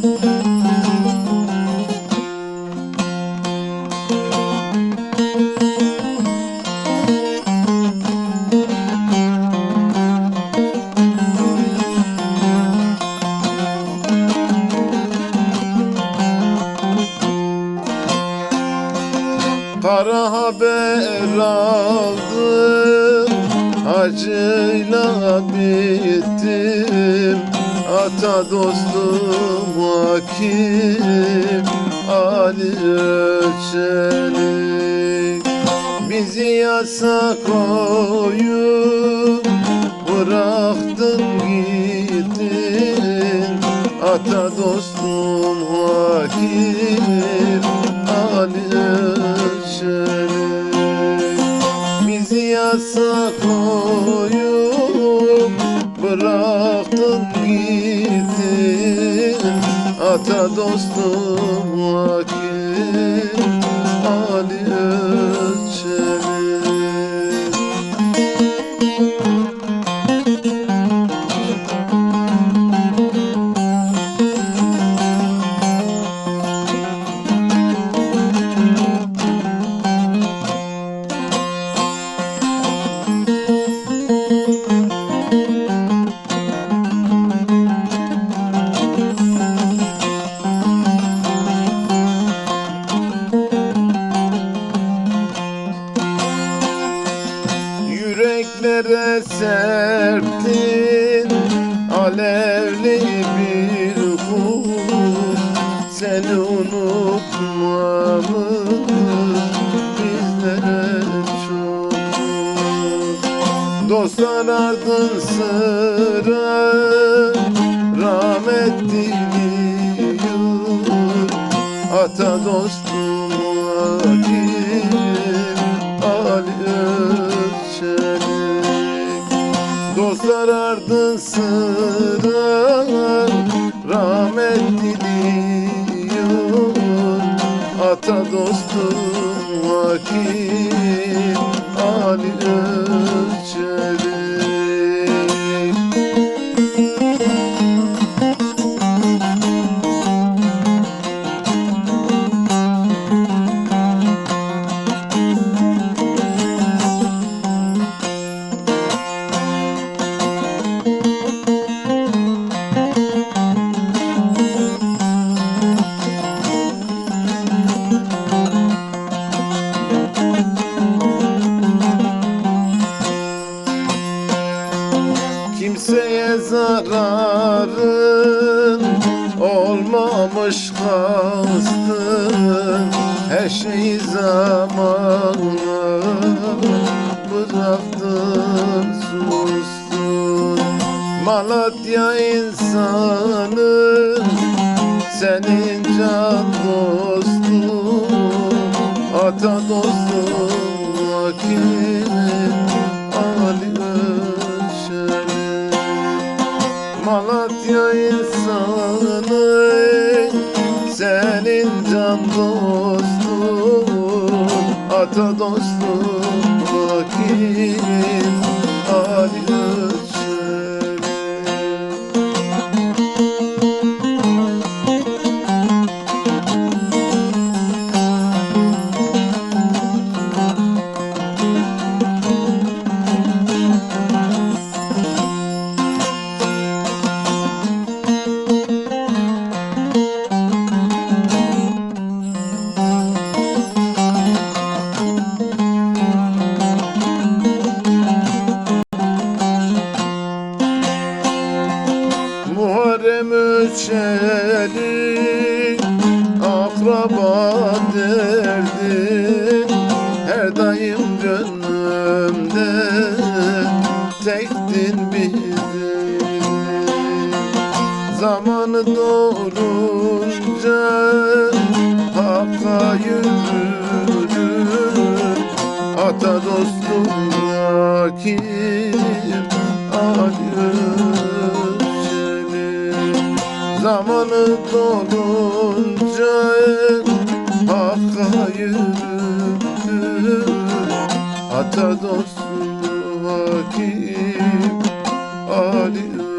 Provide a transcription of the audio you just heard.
Kara haber aldım Acıyla bittim Ata dostum hakim Ali Ölçeli Bizi yasa koyup Bıraktın gittin. Ata dostum hakim Ali Ölçeli Bizi yasa koyup Bıraktın dostum hakim alevli bir kul. Seni unutmamız bizlere çok Dostlar ardın sıra rahmet diliyor. Ata dostum hakim Ardın sıra rahmet diliyor Ata dostum hakim Ali Ölçelik olmamış kastın Her şeyi zamana bıraktın sustun Malatya insanı senin can dostun Ata dostun hakimin Ali Ölçeli Malatya insanı senin can dostun Ata dostun hakim Ali Ölçeli akraba derdi. Her daim gönlümde tektin bizi Zamanı doğrunca Hakka yürürüm Ata dostum hakim Zamanı dolunca Hakka yürürüm Ata dostum hakim Ali